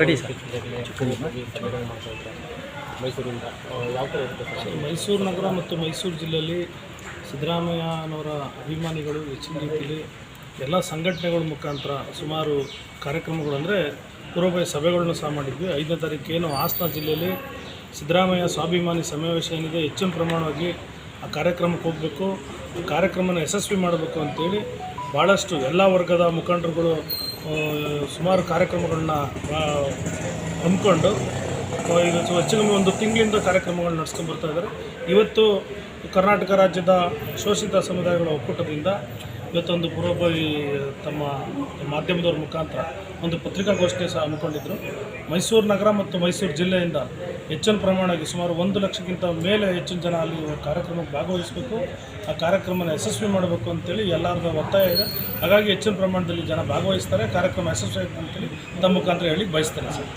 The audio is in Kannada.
Ready sir. ಮೈಸೂರಿಂದ. ಯಾವ ಥರ ಇರುತ್ತೆ ಸರ್? ಮೈಸೂರು ನಗರ ಮತ್ತು ಮೈಸೂರು ಜಿಲ್ಲೆಯಲ್ಲಿ ಸಿದ್ದರಾಮಯ್ಯನವರ ಅಭಿಮಾನಿಗಳು ಹೆಚ್ಚಿನ ರೀತಿಯಲ್ಲಿ ಎಲ್ಲ ಸಂಘಟನೆಗಳ ಮುಖಾಂತರ ಸುಮಾರು ಕಾರ್ಯಕ್ರಮಗಳು ಅಂದರೆ ಪೂರ್ವಭಾವಿ ಸಭೆಗಳನ್ನ ಸಹ ಮಾಡಿದ್ವಿ. ಐದನೇ ತಾರೀಕೇನು ಹಾಸನ ಜಿಲ್ಲೆಯಲ್ಲಿ ಸಿದ್ದರಾಮಯ್ಯ ಸ್ವಾಭಿಮಾನಿ ಸಮಾವೇಶ ಏನಿದೆ ಹೆಚ್ಚಿನ ಪ್ರಮಾಣವಾಗಿ ಆ ಕಾರ್ಯಕ್ರಮಕ್ಕೆ ಹೋಗಬೇಕು. ಕಾರ್ಯಕ್ರಮನ ಯಶಸ್ವಿ ಮಾಡಬೇಕು ಅಂತೇಳಿ ಭಾಳಷ್ಟು ಎಲ್ಲ ವರ್ಗದ ಮುಖಂಡರುಗಳು ಸುಮಾರು ಕಾರ್ಯಕ್ರಮಗಳನ್ನ ಹಮ್ಮಿಕೊಂಡು ಈಗ ಹೆಚ್ಚು ಒಂದು ತಿಂಗಳಿಂದ ಕಾರ್ಯಕ್ರಮಗಳನ್ನ ನಡೆಸ್ಕೊಂಡು ಬರ್ತಾ ಇದ್ದಾರೆ ಇವತ್ತು ಕರ್ನಾಟಕ ರಾಜ್ಯದ ಶೋಷಿತ ಸಮುದಾಯಗಳ ಒಕ್ಕೂಟದಿಂದ ಇವತ್ತೊಂದು ಪೂರ್ವಭಾವಿ ತಮ್ಮ ಮಾಧ್ಯಮದವ್ರ ಮುಖಾಂತರ ಒಂದು ಪತ್ರಿಕಾಗೋಷ್ಠಿ ಸಹ ಹಮ್ಮಿಕೊಂಡಿದ್ದರು ಮೈಸೂರು ನಗರ ಮತ್ತು ಮೈಸೂರು ಜಿಲ್ಲೆಯಿಂದ ಹೆಚ್ಚಿನ ಪ್ರಮಾಣವಾಗಿ ಸುಮಾರು ಒಂದು ಲಕ್ಷಕ್ಕಿಂತ ಮೇಲೆ ಹೆಚ್ಚಿನ ಜನ ಅಲ್ಲಿ ಕಾರ್ಯಕ್ರಮಕ್ಕೆ ಭಾಗವಹಿಸಬೇಕು. ಆ ಕಾರ್ಯಕ್ರಮನ ಯಶಸ್ವಿ ಮಾಡಬೇಕು ಅಂತೇಳಿ ಎಲ್ಲರದ ಒತ್ತಾಯ ಇದೆ. ಹಾಗಾಗಿ ಹೆಚ್ಚಿನ ಪ್ರಮಾಣದಲ್ಲಿ ಜನ ಭಾಗವಹಿಸ್ತಾರೆ. ಕಾರ್ಯಕ್ರಮ ಯಶಸ್ವಿ ಆಗುತ್ತೆ ಅಂತೇಳಿ ತಮ್ಮ ಮುಖಾಂತರ ಹೇಳಿ ಬಯಸ್ತಾರೆ ಸರ್.